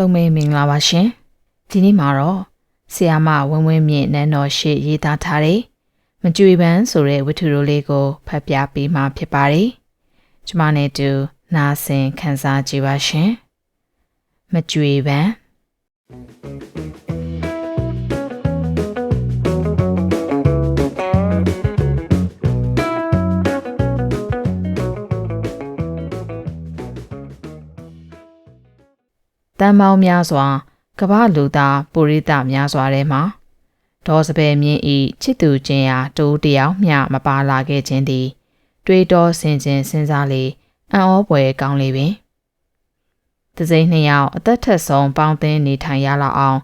လုံးပဲမင်္ဂလာပါရှင်ဒီနေ့မှာတော့ဆီယာမဝင်းဝင်းမြင့်နန်းတော်ရှိရေးသားထားတဲ့မကြွေပန်းဆိုတဲ့ဝတ္ထုတိုလေးကိုဖတ်ပြပေးမှာဖြစ်ပါတယ်ကျမနဲ့တူနားဆင်ခန်းစားကြည့်ပါရှင်မကြွေပန်း တန်ပေါင်းများစွာကမ္ဘာလူသားပုရိသများစွာထဲမှာဒေါ်စပယ်မြင့်ဤချစ်သူချင်းရာတိုးတယောက်မျှမပါလာခဲ့ခြင်းသည် တွေးတောဆင်ခြင်စဉ်းစားလေအံ့ဩဖွယ်ကောင်းလေပင်တစိမ့်နှစ်ယောက်အသက်ထက်ဆုံးပေါင်းသင်းနေထိုင်ရလောက်အောင်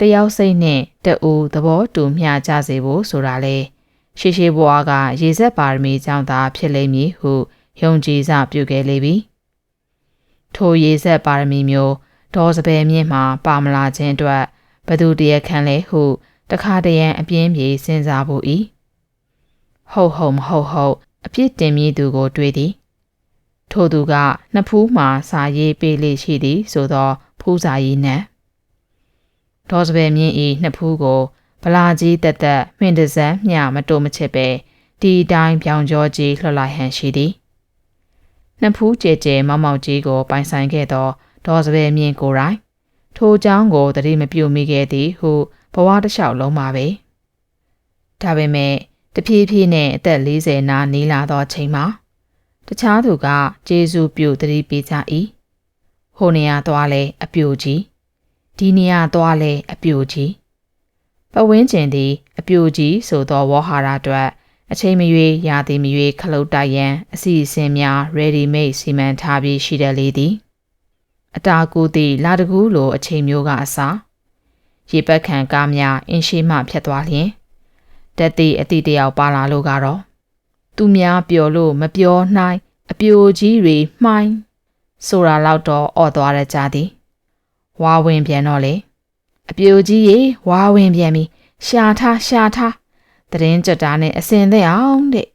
တယောက်စိတ်နဲ့တအူသဘောတူမျှကြစေဖို့ဆိုတာလေရှေးရှေးဘွားကရေဆက်ပါရမီကြောင့်သာဖြစ်လိမ့်မည်ဟုယုံကြည်စပြုခဲ့လေပြီထိုရေဆက်ပါရမီမျိုး ဒေါ်စပယ်မြင့်မှာပါမလာခြင်းအတွက်ဘသူတရခံလဲဟုတခါတရံအပြင်းပြေစဉ်းစားဖို့ဤဟုတ်ဟုတ်မဟုတ်ဟုတ်အပြစ်တင်မိသူကိုတွေးသည်ထို့သူကနှစ်ဖူးမှစာရေးပေးလေရှိသည် ဆိုသောဖူးစာရေးနံဒေါ်စပယ်မြင့်ဤနှစ်ဖူးကိုဗလာကြီးတက်တက်မှင်တစမ်းမျှမတိုးမချစ်ပဲဒီတိုင်းပြောင်ကျော်ကြီးလှလိုက်ဟန်ရှိသည်နှစ်ဖူးကျဲကျဲမောက်မောက်ကြီးကိုပိုင်ဆိုင်ခဲ့သော ဒေါ်စပယ်မြင်ကိုယ်တိုင်ထိုအကြောင်းကိုတတိမပြုမိခဲ့သည်ဟုဘဝတစ်လျှောက်လုံးပါပဲဒါပေမဲ့တဖြည်းဖြည်းနဲ့အသက်40နာနေလာသောချိန်မှာတခြားသူကဂျေဇူးပြုတတိပေးကြ၏ဟိုနေရာသွားလဲအပြိုကြီးဒီနေရာသွားလဲအပြိုကြီးပဝင်းကျင်သည်အပြိုကြီးဆိုသောဝေါ်ဟာရအတွက်အချိန်မရွေးရာသီမရွေးခလုတ်တိုက်ရန်အစီအစဉ်များ ready made စီမံထားပြီးရှိတယ်လေသည်။ အတာကူသည်လာတကူလိုအချိန်မျိုးကအစားရေပက်ခံကားများအင်းရှိမှဖြတ်သွားလျင်တက်သည့်အတိတယောက်ပါလာလို့ကတော့သူများပျော်လို့မပျော်နိုင်အပြိုကြီးတွေမှိုင်းဆိုတာလောက်တော့អော်သွားရကြသည်ဝါဝင်ပြန်တော့လေအပြိုကြီးရေဝါဝင်ပြန်ပြီရှာထားရှာထားတရင်ကြတာနဲ့အစင်သက်အောင်တဲ့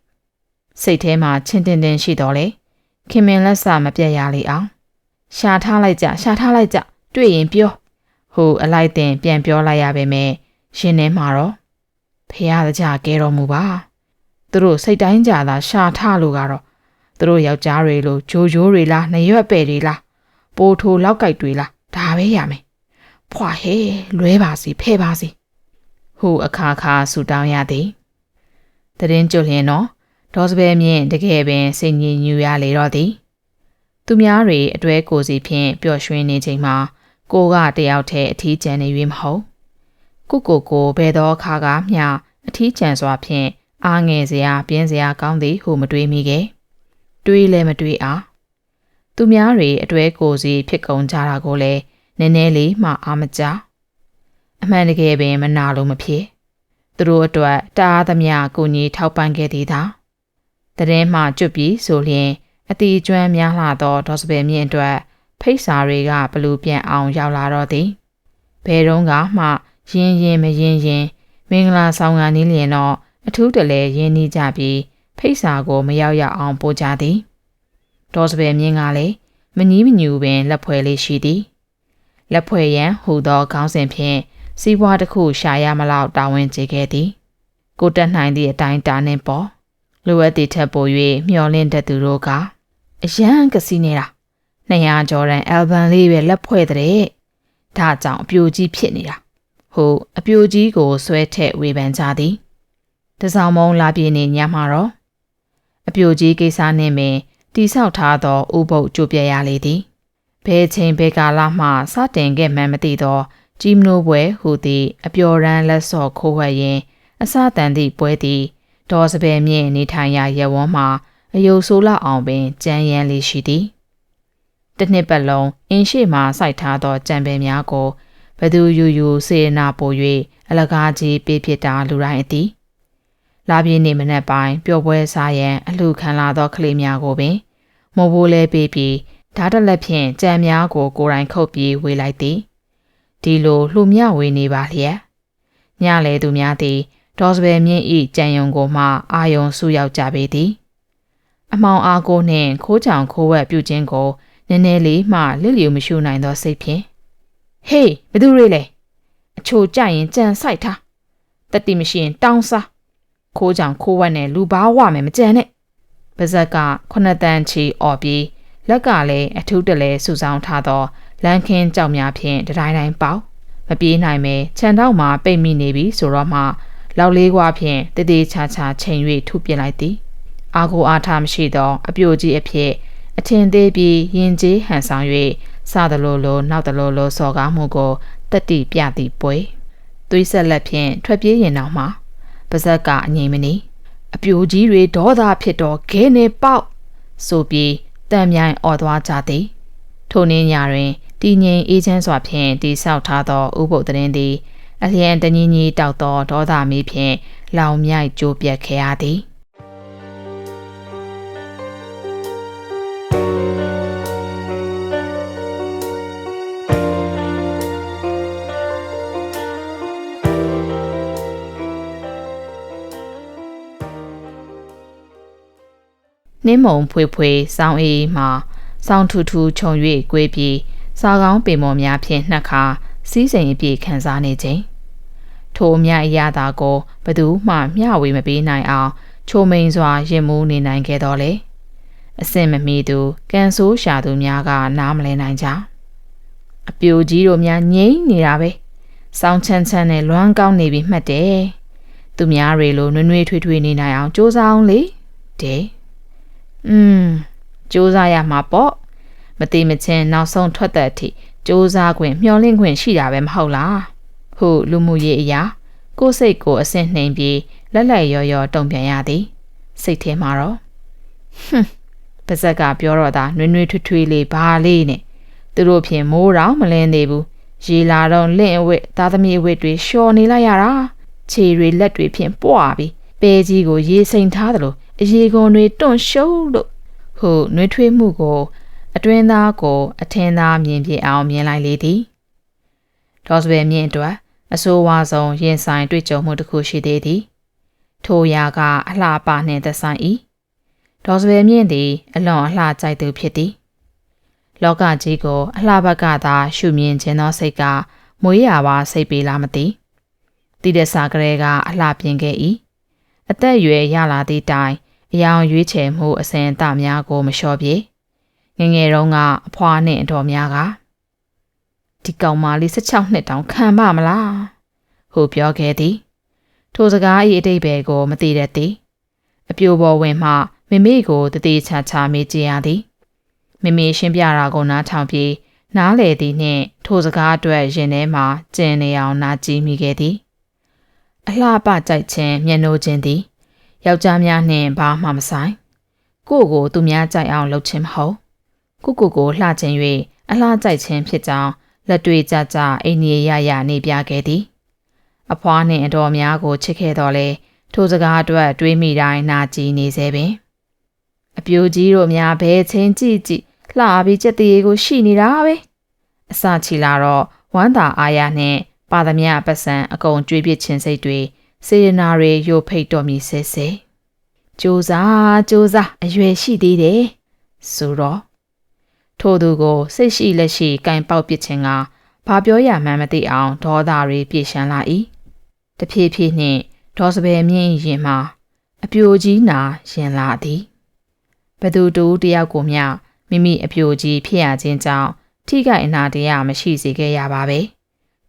စိတ်ထဲမှာချင်းတင်တင်ရှိတော့လေခင်မင်လက်စာမပြတ်ရလေအောင် ရှာထားလိုက်ကြရှာထားလိုက်ကြတွေ့ရင်ပြောဟိုအလိုက်တင်ပြန်ပြောလိုက်ရပါမယ်ရှင်ထဲမှာတော့ဖေရကြကဲတော်မူပါသူတို့စိတ်တိုင်းကြတာရှာထားလို့ကတော့သူတို့ယောက်ျားတွေလိုဂျိုဂျိုးတွေလားနှရွက်ပဲ့တွေလားပိုးထိုးလောက်ကြိုက်တွေလားဒါပဲရမယ်ဖွာဟဲလွဲပါစီဖဲပါစီဟိုအခါခါဆူတောင်းရသည်တရင်ကျွလျင်တော့ဒေါ်စပယ်မြင့်တကယ်ပင်စိတ်ညစ်ညူရလေတော့သည် သူများတွေအတွဲကိုစီဖြင့်ပျော်ရွှင်နေချိန်မှာကိုကတယောက်တည်းအထီးကျန်နေ၍မဟုတ်ကုကိုကိုဘယ်သောအခါကမျှအထီးကျန်စွာဖြင့်အားငယ်စရာပြင်းစရာကောင်းသည်ဟုမတွေးမိခဲ့တွေးလည်းမတွေးအားသူများတွေအတွဲကိုစီဖြစ်ကုန်ကြတာကိုလည်းနည်းနည်းလေးမှအားမကြအမှန်တကယ်ပင်မနာလို့မဖြစ်သူတို့အတွက်တအားသမျှကိုကြီးထောက်ပံ့ခဲ့သည်သာတရင်မှကျွတ်ပြီးဆိုလျင် အတီကျွမ်းများလှသောဒေါ်စပယ်မြင့်အတွက် ဖိတ်စာတွေကဘလူပြန်အောင်ရောက်လာတော့သည်ဘယ်တော့မှရင်းရင်မရင်းရင်မင်္ဂလာဆောင်ကန်နီးလျင်တော့အထူးတလဲရင်းနှီးကြပြီးဖိတ်စာကိုမရောက်ရအောင်ပို့ကြသည်ဒေါ်စပယ်မြင့်ကလည်းမနီးမညူပင်လက်ဖွဲလေးရှိသည်လက်ဖွဲရန်ဟူသောခေါင်းစဉ်ဖြင့်စီးပွားတစ်ခုရှာရမလောက်တာဝန်ကျေခဲ့သည် ကိုတက်နိုင်သည့်အတိုင်းတာနှင့်ပေါ်လိုအပ်သည့်ထက်ပို၍မျှော်လင့်တတ်သူတို့က အရန်ကစီနေတာ200ကျော်တန်အယ်ဘန်လေးပဲလက်ဖွဲ့တဲ့ဒါကြောင့်အပြိုကြီးဖြစ်နေတာဟိုအပြိုကြီးကိုဆွဲထည့်ဝေဖန်ကြသည်တစောင်းမုံလာပြေနေညမှာတော့အပြိုကြီးကိစ္စနှင့်ပင်တိဆောက်ထားသောဥပုပ်ကြိုပြရလေသည်ဘဲချိန်ဘဲကာလမှစတင်ခဲ့မှန်းမသိသောကြီးမနိုးပွဲဟူသည့်အပျော်ရန်လက်စော့ခိုးဝှက်ရင်းအစတန်သည့်ပွဲသည်ဒေါ်စပယ်မြင့်နေထိုင်ရာရဝန်းမှာ အယုံဆိုးလောက်အောင်ပင်ကြမ်းရမ်းလေးရှိသည်တစ်နှစ်ပတ်လုံးအင်းရှိမှစိုက်ထားသောကြံပင်များကိုဘသူယူယူစေနာပို၍အလကားကြီးပေးဖြစ်တာလူတိုင်းအသည်လာပြင်းနေမနက်ပိုင်းပျော်ပွဲစားရန်အလှခံလာသောကလေးများကိုပင်မဘိုးလဲပေးပြီးဓာတ်တလက်ဖြင့်ကြံများကိုကိုယ်တိုင်ခုတ်ပြီးဝေလိုက်သည်ဒီလိုလှူမြဝေနေပါလျက်ညလေသူများသည်ဒေါ်စပယ်မြင့်ဤကြံယုံကိုမှအာယုံစုရောက်ကြပေသည် အမောင်အားကိုနှင့်ခိုးချောင်ခိုးဝက်ပြုခြင်းကိုနည်းနည်းလေးမှလစ်လျူမရှုနိုင်သောစိတ်ဖြင့်ဟေးဘယ်သူတွေလဲအချိုကြရင်ကြံဆိုင်ထားတတိမရှိရင်တောင်းစားခိုးကြောင်ခိုးဝက်နဲ့လူဘာဝမယ်မကြံနဲ့ပါဇက်ကခုနှစ်တန်းချီអော်ပြီးလက်ကလည်းအထူးတလဲဆူဆောင်ထားသောလန်ခင်းကြောက်များဖြင့်တတိုင်းတိုင်းပေါက်မပြေးနိုင်ပဲခြံတောက်မှာပိတ်မိနေပြီဆိုတော့မှလောက်လေးကွာဖြင့်တည်တည်ချာချာချိန်၍ထုပစ်လိုက်သည် အာကိုအားထားမရှိသော အပြိုကြီးအဖြစ်အထင်သေးပြီးရင်ကျေးဟန်ဆောင်၍စသလိုလိုနောက်သလိုလိုစော်ကားမှုကိုတက်တိပြသည်ပွဲသွေးဆက်လက်ဖြင့်ထွက်ပြေးရင်တော့မှပါဇက်ကအငြိမ်မနီအပြိုကြီးတွေဒေါသဖြစ်တော့ခဲနေပေါက်ဆိုပြီးတန်မြိုင်អော်သွားကြသည်ထိုနင်းညတွင်တည်ငြိမ်အေးချမ်းစွာဖြင့်တိဆောက်ထားသောဥပုပ်သတင်းသည် အလျံတညီညီတောက်သောဒေါသမီးဖြင့်လောင်မြိုက်ကြိုးပြတ်ခဲ့ရသည် နှင်းမုံဖွေဖွေစောင်းအေးမှစောင်းထူထူခြုံ၍꿰ပြီးစားကောင်းပင်မော်များဖြင့်နှက်ခါစီးစိမ်အပြည့်ခံစားနေခြင်းထိုအမြအရသာကိုဘသူမှမျှဝေမပေးနိုင်အောင်ချိုမိန်စွာရင်မူးနေနိုင်ခဲ့တော်လေအစင်မမီသူကန်ဆိုးရှာသူများကနားမလဲနိုင်ကြအပြိုကြီးတို့များငိမ့်နေတာပဲစောင်းချမ်းချမ်းနဲ့လွမ်းကောင်းနေပြီမှတ်တယ်သူများတွေလိုနှွေးနှွေးထွေးထွေးနေနိုင်အောင်စူးစမ်းအောင်လေတဲ့ อืมစူးစမ်းရမှာပေါ့မတိမချင်းနောက်ဆုံးထွက်တဲ့အထိစူးစမ်းခွင့်မျှော်လင့်ခွင့်ရှိတာပဲမဟုတ်လားဟုလူမှုရေးအရာကိုယ်စိတ်ကိုအဆင့်နှိမ်ပြီးလက်လက်ရော်ရော်တုံပြန်ရသည်စိတ်ထဲမှာတော့ဟွန်းပါဇက်ကပြောတော့တာနွေးနွေးထွေးထွေးလေးဘာလေးနဲ့သူတို့ဖြင့်မိုးတောင်မလင်းသေးဘူးရေလာတော့လင့်အဝတ်သားသမီးအဝတ်တွေလျှော်နေလိုက်ရတာခြေတွေလက်တွေဖြင့်ပွားပြီးပဲကြီးကိုရေစိမ်ထားသလို အရေကုန်တွေတွန့်ရှုံးလို့ဟုနှွေးထွေးမှုကို အတွင်းသားကိုအထင်းသားမြင်ပြအောင်မြင်လိုက်လေသည်ဒေါ်စပယ်မြင့်အတွက်အဆိုးဝါးဆုံးရင်ဆိုင်တွေ့ကြုံမှုတစ်ခုရှိသေးသည် ထိုရာကအလှပနှင့်သက်ဆိုင်၏ဒေါ်စပယ်မြင့်သည် အလွန်အလှကြိုက်သူဖြစ်သည်လောကကြီးကိုအလှဘကသာရှုမြင်ခြင်းသောစိတ်ကမွေးရပါစိတ်ပေလားမသိတိဒစာကလေးကအလှပြင်ခဲ့၏အသက်အရွယ်ရလာသည့်တိုင် အယောင်ရွေးချယ်မှုအစဉ်အသများကိုမလျှော့ပြေငငယ်တုန်းကအဖွားနှင့်အတော်များကဒီကောင်မလေး16နှစ်တောင်ခံပါမလားဟုပြောခဲ့သည်ထိုစကား၏အတိတ်ဘယ်ကို မသိတတ်သည်အပြိုပေါ်ဝင်မှမိမိကိုတတိချာချာမေးကြည့်ရသည်မိမိရှင်းပြတာကိုနားထောင်ပြီးနားလေသည်နှင့်ထိုစကားအတွက်ရင်ထဲမှာကျင်နေအောင်နားကြည့်မိခဲ့သည်အလှပကြိုက်ခြင်းမျက်နှိုးခြင်းသည် ယောက်ျားများနှင့်ဘာမှမဆိုင်ကိုကိုသူများကြိုက်အောင်လုပ်ခြင်းမဟုတ်ကိုကိုကိုလှခြင်း၍အလှကြိုက်ခြင်းဖြစ်ကြောင်းလက်တွေ့ကြကြအိန္ဒိယရရနေပြခဲ့သည် အဖွားနှင့်အတော်များကိုချစ်ခဲ့တော်လဲထိုစကားအတွက်တွေးမိတိုင်းနာကြည်နေစေပင်အပြိုကြီးတို့များဘဲချင်းကြည့်ကြည့်လှပြီးကြက်တရေကိုရှိနေတာပဲအစချီလာတော့ဝမ်းသာအားရနှင့်ပါသမျှပတ်စံအကုန်ကြွေးပစ်ခြင်းစိတ်တွေစေရနာတွေယိုဖိတ်တော်မူဆဲဆဲ ကြိုးစားကြိုးစားအရွယ်ရှိသေးတယ်ဆိုတော့ထို့သူကိုစိတ်ရှိလက်ရှိကင်ပေါက်ပစ်ခြင်းကဘာပြောရမှန်းမသိအောင်ဒေါသတွေပြေရှမ်းလာ၏တဖြည်းဖြည်းနှင့်ဒေါ်စပယ်မြင့်ရင်မှအပြိုကြီးနာရင်လာသည်ဘသူတူတယောက်ကိုမျှမိမိအပြိုကြီးဖြစ်ရခြင်းကြောင့်ထိခိုက်အနာတရားမရှိစေခဲ့ရပါပဲ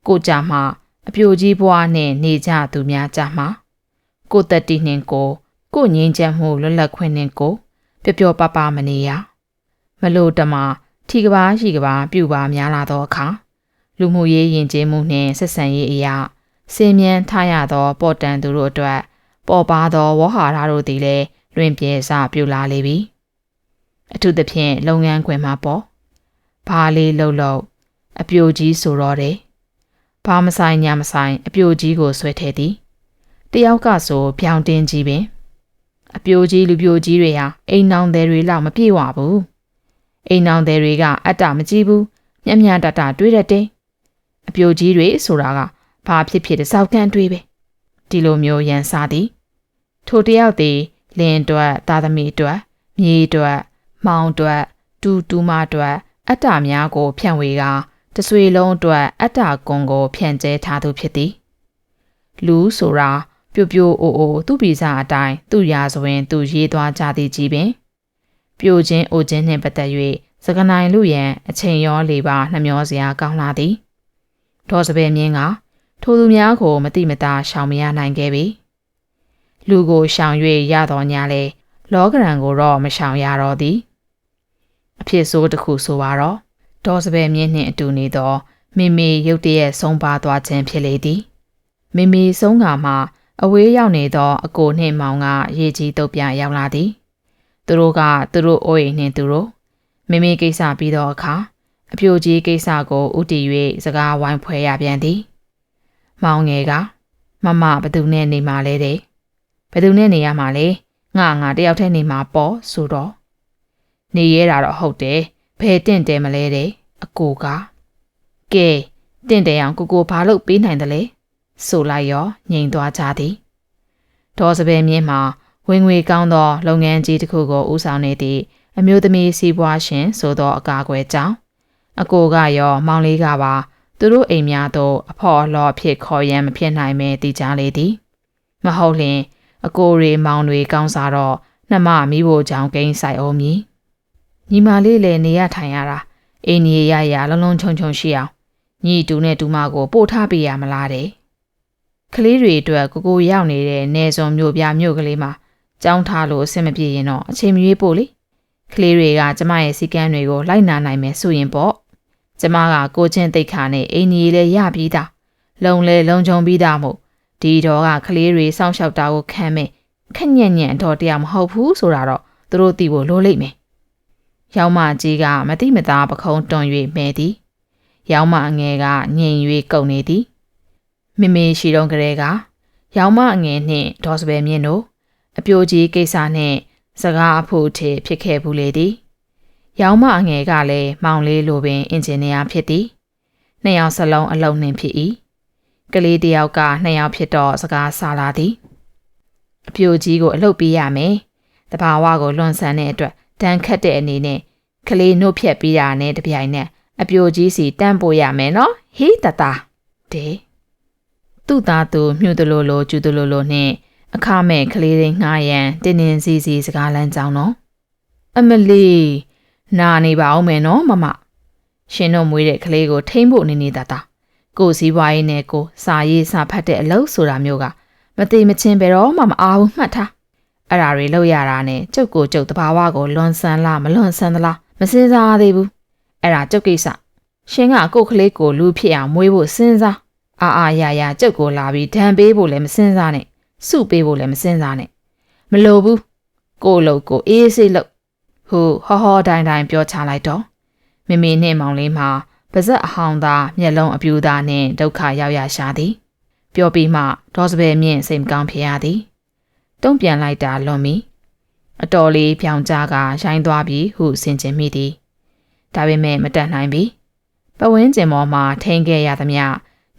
ကိုကြမှာအပြိုကြီးဘွားနှင့်နေကြသူများကြမှာကိုတက်တီနှင့်ကို ကိုငင်းချမ်းမှုလွတ်လပ်ခွင့်နှင့်ကိုပျော်ပျော်ပါပါမနေရမလို့တမထီကဘာရှိကဘာပြူပါများလာသောအခါလူမှုရေးယဉ်ကျေးမှုနှင့်ဆက်ဆံရေးအရာစင်မြန်ထားရသောပေါ်တန်သူတို့အတွက်ပေါ်ပါသောဝဟာရတို့သည်လည်းလွင်ပြေစပြူလာလေပြီအထူးသဖြင့်လုပ်ငန်းခွင်မှာပေါ့ဘာလေးလှုပ်လှုပ်အပြိုကြီးဆိုတော့တယ်ဘာမဆိုင်ညာမဆိုင်အပြိုကြီးကိုဆွဲထဲသည်တယောက်ကဆိုပြောင်တင်းကြီးပင် အပြိုကြီးလူပြိုကြီးတွေဟာအိမ်နောင်သည်တွေလောက်မပြေဝဘူးအိမ်နောင်သည်တွေကအတ္တမကြည့်ဘူးမျက်မျက်တတတွေးတတ်တယ်အပြိုကြီးတွေဆိုတာကဘာဖြစ်ဖြစ်တဲ့စောက်ကန်တွေးပဲဒီလိုမျိုးရန်စားသည် ထိုတယောက်သည်လင်းအတွက်သားသမီးအတွက်မြေအတွက်မောင်အတွက်တူတူမအတွက်အတ္တများကို ဖြန့်ဝေကတဆွေလုံးအတွက်အတ္တကွန်ကိုဖြန့်ကျဲထားသူဖြစ်သည် လူဆိုတာ ပြိုပြိုအိုအိုသူ့ဗီဇာအတိုင်းသူ့ရာဇဝင် သူရေးသွားကြသည်ကြီးပင်ပြိုခြင်းအိုခြင်းနှင့်ပတ်သက်၍စကနိုင်လူရန်အချိန်ရောလေပါနှမျောစရာကောင်းလာသည်ဒေါ်စပယ်မြင်းကထိုသူများကိုမတိမတာရှောင်မရနိုင်ခဲ့ပြီလူကိုရှောင်၍ရတော်ညာလေလောကရန်ကိုတော့မရှောင်ရတော့သည်အဖြစ်ဆိုးတစ်ခုဆိုပါတော့ဒေါ်စပယ်မြင်းနှင့်အတူနေသောမိမိရုတ်တရက်ဆုံးပါသွားခြင်းဖြစ်လေသည်မိမိဆုံးကမှ အဝေးရောက်နေသောအကိုနှင့်မောင်ကရေကြီးတုပ်ပြရောက်လာသည်သူတို့ကသူတို့အိုးအိမ်နှင့်သူတို့မိမိကိစ္စပြီးသောအခါအပြိုကြီးကိစ္စကိုဥတီ၍စကားဝိုင်းဖွဲရပြန်သည်မောင်ငယ်ကမမဘသူနဲ့နေမှာလဲတဲ့ဘသူနဲ့နေရမှာလဲငါငါတယောက်တည်းနေမှာပေါ့ဆိုတော့နေရတာတော့ဟုတ်တယ်ဘယ်တင့်တယ်မလဲတဲ့အကိုကကဲတင့်တယ်အောင်ကိုကိုဘာလို့ပေးနိုင်တယ်လဲ ဆိုလိုက်ရောငြိမ်သွားကြသည်ဒေါ်စပယ်မြင်းမှာဝင်ငွေကောင်းသောလုပ်ငန်းကြီးတစ်ခုကိုဦးဆောင်နေသည့်အမျိုးသမီးစီးပွားရှင်ဆိုသောအကာအကွယ်ကြောင့်အကိုကရော မောင်လေးကပါသူတို့အိမ်များသို့အဖော်အလော်ဖြစ်ခေါ်ရန်မဖြစ်နိုင်မဲတည်ကြလေသည်မဟုတ်လျင် အကိုတွေမောင်တွေကောင်းစားတော့နှမမိဖို့ကြောင့်ဂိမ်းဆိုင်အောင်မည်ညီမလေးလည်းနေရထိုင်ရတာအိမ်ကြီးရရလုံးလုံးချုံချုံရှိအောင်ညီတူနဲ့တူမကိုပို့ထားပေးရမလားတဲ့ ကလေးတွေအတွက်ကိုကိုရောက်နေတဲ့နေစုံမြို့ပြမြို့ကလေးမှာကြောင်းထားလို့အဆင်မပြေရင်တော့အချိန်မရွေးပို့လေကလေးတွေကကျမရဲ့စီကန်းတွေကိုလိုက်နာနိုင်မယ်ဆိုရင်ပေါ့ကျမကကိုချင်းတိတ်ခါနဲ့အိမ်ကြီးလေးရပြီးသားလုံလဲလုံချုံပြီးသားမို့ဒီတော့ကကလေးတွေစောင့်ရှောက်တာကိုခံမဲ့ခက်ညံ့ညံ့တော့တရားမဟုတ်ဘူးဆိုတာတော့သူတို့သိဖို့လိုလိမ့်မယ်။ရောင်မကြီးကမတိမသားပခုံးတွန်၍မဲသည်။ရောင်မအငယ်ကညင်၍ကုန်နေသည်။ မိမေရှိတော့ကလေးကရောင်မအငယ်နှင့်ဒေါ်စပယ်မြင့်တို့အပြိုကြီးကိစ္စနှင့်စကားအဖို့ထေဖြစ်ခဲ့ဘူးလေသည်။ရောင်မအငယ်ကလည်းမောင်လေးလိုပင်အင်ဂျင်နီယာဖြစ်သည်။နှစ်ယောက်စလုံးအလုံးနှင်ဖြစ်၏။ကလေးတယောက်ကနှစ်ယောက်ဖြစ်တော့စကားဆာလာသည်။အပြိုကြီးကိုအလုပ်ပေးရမယ်။တဘာဝကိုလွန်ဆန်တဲ့အတွက်တန်းခတ်တဲ့အနေနဲ့ကလေးနှုတ်ဖြတ်ပြီးတာနဲ့တပြိုင်နက်အပြိုကြီးစီတန်းပို့ရမယ်နော်ဟေးတတာတဲ့ သူ့သားသူမြှူတလို့လို့ကျူတလို့လို့နဲ့အခမဲ့ကလေးတွေငှားရန်တင်းတင်းစီစီစကားလမ်းကြောင်းနော်အမလီနာနေပါအောင်မယ်နော်မမရှင်တို့မွေးတဲ့ကလေးကိုထိမ့်ဖို့နေနေတာတာကိုစည်းပွားရေးနဲ့ကိုစာရေးစာဖတ်တဲ့အလုပ်ဆိုတာမျိုးကမသေးမချင်းပဲတော့မှမအားဘူးမှတ်ထားအဲ့ဒါတွေလောက်ရတာနဲ့ကျုပ်ကိုကျုပ်တဘာဝကိုလွန်ဆန်းလားမလွန်ဆန်းသလားမစင်စားသေးဘူးအဲ့ဒါကျုပ်ကိစ္စရှင်ကကိုယ်ကလေးကိုလူဖြစ်အောင်မွေးဖို့စဉ်းစား အာအာရရကျုပ်ကိုလာပြီးဒဏ်ပေးဖို့လည်းမစဉ်းစားနဲ့စုပေးဖို့လည်းမစဉ်းစားနဲ့မလိုဘူးကိုလို့ကိုအေးစိတ်လို့ဟိုဟောဟောတိုင်းတိုင်းပြောချလိုက်တော့မမေနဲ့မောင်လေးမှာပါဇက်အဟောင်းသားမျက်လုံးအပြူသားနဲ့ဒုက္ခရောက်ရရှာသည် ပြောပြီးမှဒေါ်စပယ်မြင့်စိတ်မကောင်းဖြစ်ရသည်တုံ့ပြန်လိုက်တာလွန်မီအတော်လေးပြောင်ကြကရိုင်းသွားပြီးဟုဆင်ခြင်မိသည်ဒါပေမဲ့မတတ်နိုင်ပြီပဝင်းကျင်ပေါ်မှာထိန်ခဲ့ရသမျှ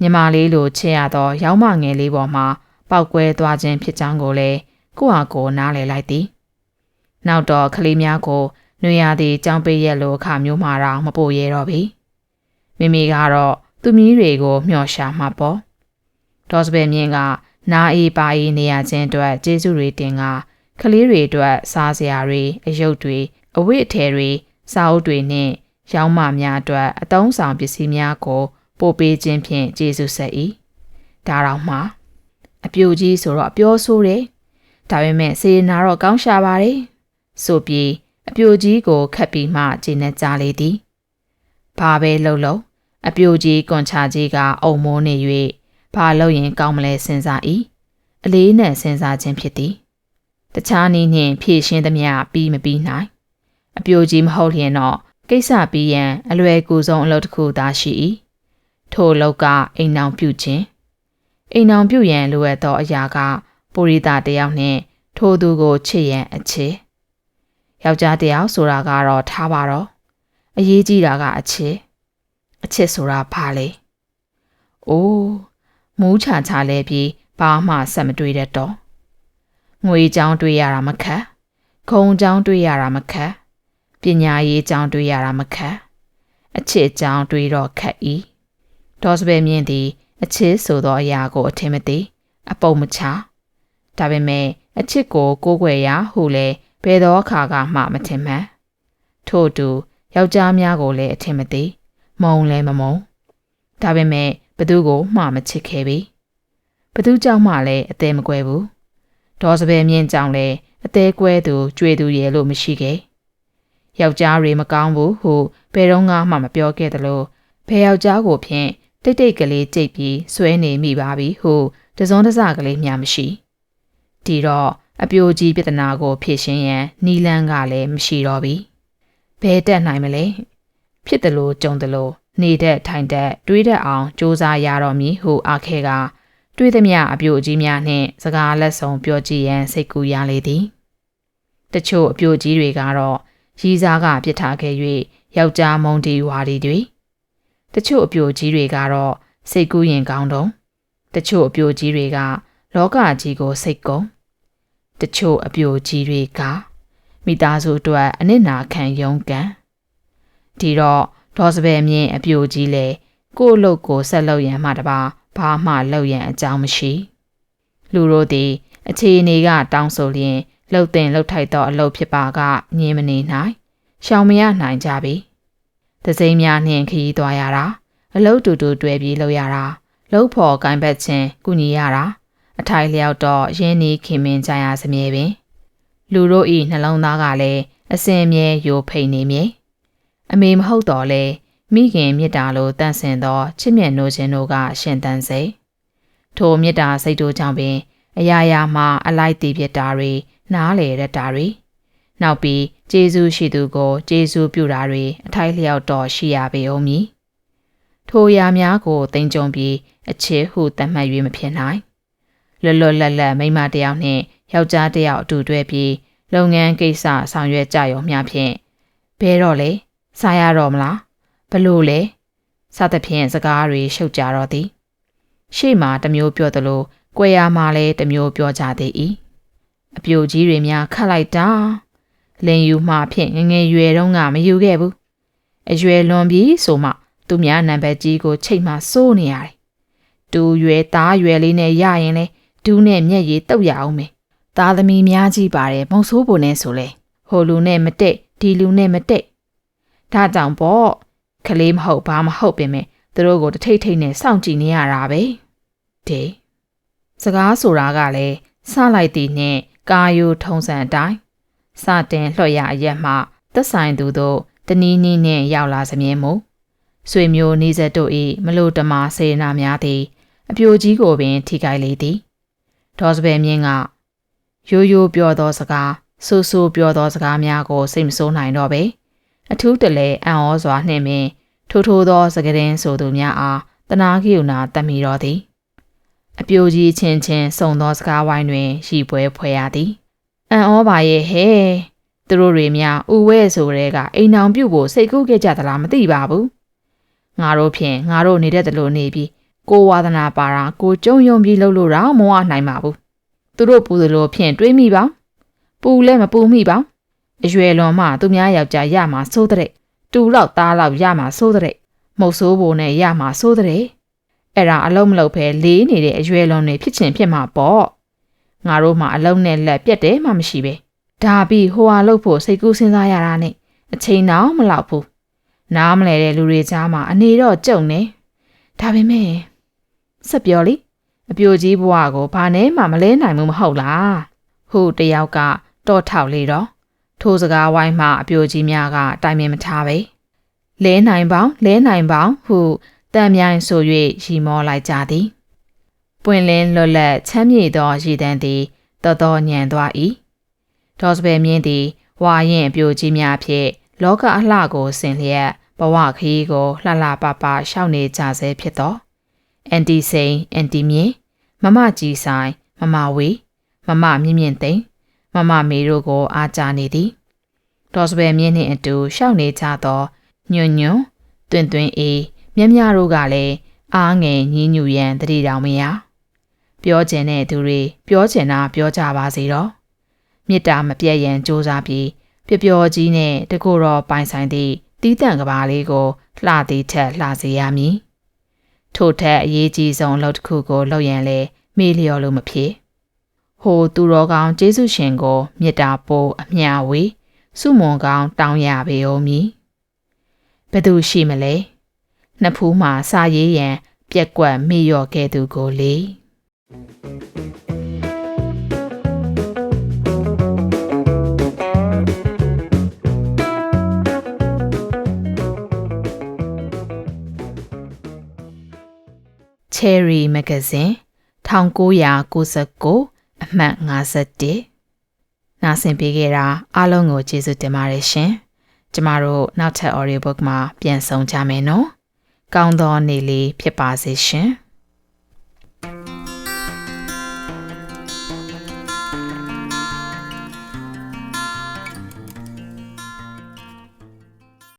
ညီမလေးလိုချစ်ရသော ရောင်းမငယ်လေးပေါ်မှာပောက်ကွဲသွားခြင်းဖြစ်ကြောင်းကိုလည်းကိုဟာကိုနားလည်လိုက်သည်နောက်တော့ကလေးများကိုနွေရသည့်ကြောင်ပေးရက်လိုအခမျိုးမှတော့မပို့ရတော့ပြီမိမိကတော့သူမီးတွေကိုမျှော်ရှာမှာပေါ့ဒေါ်စပယ်မြင့်ကနာအေးပါအေးနေရခြင်းအတွက်ကျေးဇူးတွေတင်ကကလေးတွေအတွက်စားစရာတွေအယုတ်တွေအဝတ်အထည်တွေစာအုပ်တွေနဲ့ရောင်းမများအတွက်အသုံးဆောင်ပစ္စည်းများကို ပို့ပေးခြင်းဖြင့်ကျေးဇူးဆက်၏ဒါတော့မှအပြိုကြီးဆိုတော့အပြောဆိုးတယ်ဒါပေမဲ့စေနာတော့ကောင်းရှာပါတယ်ဆိုပြီးအပြိုကြီးကိုခတ်ပြီးမှကျင်းနဲ့ကြားလေသည်ဘာပဲလှုပ်လို့အပြိုကြီးကွန်ချာကြီးကအုံမိုးနေ၍ဘာလို့ရင်ကောင်းမလဲစဉ်းစား၏အလေးနဲ့စဉ်းစားခြင်းဖြစ်သည်တခြားနည်းနှင့်ဖြည့်ရှင်းသမျှပြီးမပြီးနိုင်အပြိုကြီးမဟုတ်လျင်တော့ကိစ္စပြီးရန်အလွယ်ကူဆုံးအလုပ်တစ်ခုသာရှိ၏ ထိုအလုပ်ကအိမ်အောင်ပြုခြင်းအိမ်အောင်ပြုရန်လိုအပ်သောအရာကပုရိသတယောက်နှင့်ထိုသူကိုချစ်ရန်အချစ်ယောက်ျားတယောက်ဆိုတာကတော့ထားပါတော့အရေးကြီးတာကအချစ်အချစ်ဆိုတာဘာလဲအိုးမူးချာချလဲပြီးဘာမှဆက်မတွေ့တတ်တော့ငွေချောင်းတွေ့ရတာမခက်ခုံချောင်းတွေ့ရတာမခက်ပညာရေးချောင်းတွေ့ရတာမခက်အချစ်ကြောင်တွေးတော့ခတ်၏ ဒေါ်စပယ်မြင့်သည် အချစ်ဆိုသောအရာကိုအထင်မသိအပုံမချဒါပေမဲ့အချစ်ကိုကိုးကွယ်ရာဟုလည်းဘယ်သောအခါကမှမထင်မှန်ထို့တူယောက်ျားများကိုလည်းအထင်မသိမုံလည်းမမုံဒါပေမဲ့ဘသူကိုမှမချစ်ခဲ့ပြီဘသူကြောင့်မှလည်းအသေးမကွဲဘူးဒေါ်စပယ်မြင့်ကြောင့်လည်းအသေးကွဲသူကြွေသူရဲ့လို့မရှိခဲ့ယောက်ျားတွေမကောင်းဘူးဟုဘယ်တော့မှမပြောခဲ့သလိုဘယ်ယောက်ျားကိုဖြင့် တိတ်တိတ်ကလေးကြိတ်ပြီးဆွဲနေမိပါပြီဟုတစုံတစကလေးမျှမရှိဒီတော့အပြိုကြီးပြဿနာကို ဖြေရှင်းရန်နီလန်းကလည်းမရှိတော့ပြီဘဲတက်နိုင်မလဲဖြစ်တယ်လို့ကြုံတယ်လို့နေတဲ့ထိုင်တက်တွေးတတ်အောင်စူးစမ်းရတော့မည်ဟုအားခဲကတွေးသမျှအပြိုကြီးများနှင့်စကားလက်ဆောင်ပြောကြည့်ရန်စိတ်ကူးရလေသည်တချို့အပြိုကြီးတွေကတော့ရီးစားကပြစ်ထားခဲ့၍ယောက်ျားမုံတီဝါဒီတွေ တချို့အပြိုကြီးတွေကတော့စိတ်ကူးရင်ကောင်းတုံးတချို့အပြိုကြီးတွေကလောကကြီးကိုစိတ်ကုန်တချို့အပြိုကြီးတွေကမိသားစုအတွက်အနစ်နာခံရုန်းကန်ဒီတော့ဒေါ်စပယ်မြင့်အပြိုကြီးလေကို့အလုပ်ကိုဆက်လုပ်ရန်မှတပါဘာမှလုပ်ရန်အကြောင်းမရှိ လူတို့သည်အခြေအနေကတောင်းဆိုလျင်လှုပ်တင်လှုပ်ထိုက်သောအလုပ်ဖြစ်ပါကညင်းမနေနိုင်ရှောင်မရနိုင်ကြပြီ တစိမ့်များနှင့်ခရီးသွားရတာအလုပ်တူတူတွေ့ပြီးလုပ်ရတာလှုပ်ဖို့ကိုင်းဘက်ချင်းကုညီရတာအထိုင်လျောက်တော့ရင်းနှီးခင်မင်ကြရစမြဲပင် လူတို့ဤနှလုံးသားကလည်းအစင်မြဲယိုဖိန်နေမြဲအမေမဟုတ်တော့လေမိခင်မြစ်တာလိုတန့်စင်သောချစ်မြတ်နိုးခြင်းတို့ကရှင်တန်စေထိုမြစ်တာစိတ်တို့ကြောင့်ပင် အရာရာမှာအလိုက်တည်ပြတာတွေနားလေရတာတွေနောက်ပြီး ဂျေဇုရှိသူကိုဂျေဇုပြုတာတွေအထိုက်လျောက်တော့ရှိရပေအောင်မည်ထိုရာများကိုတင်ကြုံပြီးအချစ်ဟုသတ်မှတ်၍မဖြစ်နိုင်လွတ်လွတ်လပ်လပ်မိမတယောက်နှင့်ယောက်ျားတယောက်အတူတွဲပြီးလုပ်ငန်းကိစ္စဆောင်ရွက်ကြရုံမျှဖြင့်ဘဲတော့လေစားရတော့မလားဘလို့လဲစသဖြင့်စကားတွေရှုပ်ကြတော့သည်ရှေ့မှာတမျိုးပြောသလိုကြွယ်ရမှာလည်းတမျိုးပြောကြသေး၏အပြိုကြီးတွေများခတ်လိုက်တာ လင်ယူမှဖြင့်ငငယ်ရွယ်တုန်းကမယူခဲ့ဘူးအရွယ်လွန်ပြီဆိုမှသူများနံပါတ်ကြီးကိုချိတ်မှစိုးနေရတယ်တူရွယ်သားရွယ်လေးနဲ့ရရင်လေဒူးနဲ့မျက်ရည်တုပ်ရအောင်မယ်သားသမီးများကြီးပါတယ်မုံဆိုးပုံနဲ့ဆိုလဲဟိုလူနဲ့မတိတ်ဒီလူနဲ့မတိတ်ဒါကြောင့်ပေါ့ကလေးမဟုတ်ဘာမဟုတ်ပင်မဲ့သူတို့ကိုတထိတ်ထိတ်နဲ့စောင့်ကြည့်နေရတာပဲဒေစကားဆိုတာကလည်းစလိုက်သည်နှင့်ကာယိုထုံစံအတိုင်း စတင်လွှတ်ရအရက်မှသက်ဆိုင်သူတို့တနည်းနည်းနှင့်ရောက်လာစမြဲမူဆွေမျိုးနေဆက်တို့၏မလို့တမစေနာများသည် အပြိုကြီးကိုပင် ထိခိုက်လေသည်ဒေါ်စပယ်မြင့်ကရိုးရိုးပြောသောစကားဆူဆူပြောသောစကားများကိုစိတ်မဆိုးနိုင်တော့ပေအထူးတလဲအံ့ဩစွာနှင့်ပင်ထိုးထိုးသောစကရင်ဆိုသူများအားတနာကိယူနာတတ်မိတော်သည်အပြိုကြီးချင်းချင်းစုံသောစကားဝိုင်းတွင်ရှိပွဲဖွဲရသည် အံ့ဩပါရဲ့ဟဲ့သူတို့တွေများဥဝဲဆိုတဲ့ကအိမ်အောင်ပြုတ်ဖို့စိတ်ကူးခဲ့ကြသလားမသိပါဘူးငါတို့ဖြင့်ငါတို့နေတဲ့တလို့နေပြီးကိုဝါသနာပါတာကိုကြုံယုံပြီးလှုပ်လို့တော့မဝနိုင်ပါဘူးသူတို့ပူသလိုဖြင့်တွေးမိပါပူလည်းမပူမိပါအရွယ်လွန်မှသူများယောက်ျားရမှာစိုးတဲ့တူလောက်သားလောက်ရမှာစိုးတဲ့မုတ်ဆိုးဘိုနဲ့ရမှာစိုးတဲ့အဲ့ဒါအလုံးမလုံးဖဲလေးနေတဲ့အရွယ်လွန်တွေဖြစ်ချင်ဖြစ်မှာပေါ့ ငါတို့မှအလုံးနဲ့လက်ပြက်တယ်မှမရှိပဲဒါပြီးဟိုဟာလို့ဖို့စိတ်ကူးစဉ်းစားရတာနဲ့အချိန်တော့မလောက်ဘူးနားမလဲတဲ့လူတွေကြားမှာအနေတော့ကြုံနေဒါပေမဲ့ဆက်ပြောလေအပြိုကြီးဘွားကိုဘာနဲ့မှမလဲနိုင်မှုမဟုတ်လားဟုတယောက်ကတော့ထောက်လေတော့ထိုးစကားဝိုင်းမှအပြိုကြီးများကတိုင်ပင်မထားပဲလဲနိုင်ပေါင်းလဲနိုင်ပေါင်းဟုတန်မြိုင်ဆို၍ရီမောလိုက်ကြသည် ပွင့်လင်းလွတ်လပ်ချမ်းမြေသောရည်တန်းသည်တော်တော်ညံသွား၏ဒေါ်စပယ်မြင့်သည်ဝါရင်အပြိုကြီးများဖြင့်လောကအလှကိုဆင်လျက်ဘဝခရီးကိုလှလှပပရှောက်နေကြဆဲဖြစ်သောအန်တီစိန်အန်တီမြင့်မမကြီးဆိုင်မမဝေးမမမြင့်မြင့်သိန်းမမမေတို့ကိုအားကြနေသည်ဒေါ်စပယ်မြင့်နှင့်အတူရှောက်နေကြသောညွန့်ညွန့်တွင်တွင်အေးမြမြတို့ကလည်းအားငယ်ညင်းညူရန်တတိတောင်မရ ပြောကျင်တဲ့သူတွေပြောကျင်တာပြောကြပါစေတော့မေတ္တာမပြတ်ရန်စ조사ပြီးပျော်ပျော်ကြီးနဲ့တကူတော်ပိုင်ဆိုင်သည့်တီးတန့်ကဘာလေးကိုလှသည်ထက်လှစေရမည်ထို့ထက်အရေးကြီးဆုံးအလုပ်တစ်ခုကိုလုပ်ရန်လဲမေ့လျော်လို့မဖြစ်ဟိုသူတော်ကောင်းကျေးဇူးရှင်ကိုမေတ္တာပို့အမျှဝေစုမွန်ကောင်းတောင်းရပေဦးမည်ဘယ်သူရှိမလဲနှစ်ဖူးမှာစာရေးရန် ပြက်ကွက်မိလျော့ခဲ့သူကိုလေ Cherry Magazine 1999အမှတ်51နားဆင်ပေးခဲ့တာအားလုံးကိုကျေးဇူးတင်ပါတယ်ရှင်။ကျမတို့နောက်ထပ် audiobook မှာပြန်ဆောင်ကြမယ်နော်။ကောင်းသောနေ့လေးဖြစ်ပါစေရှင်။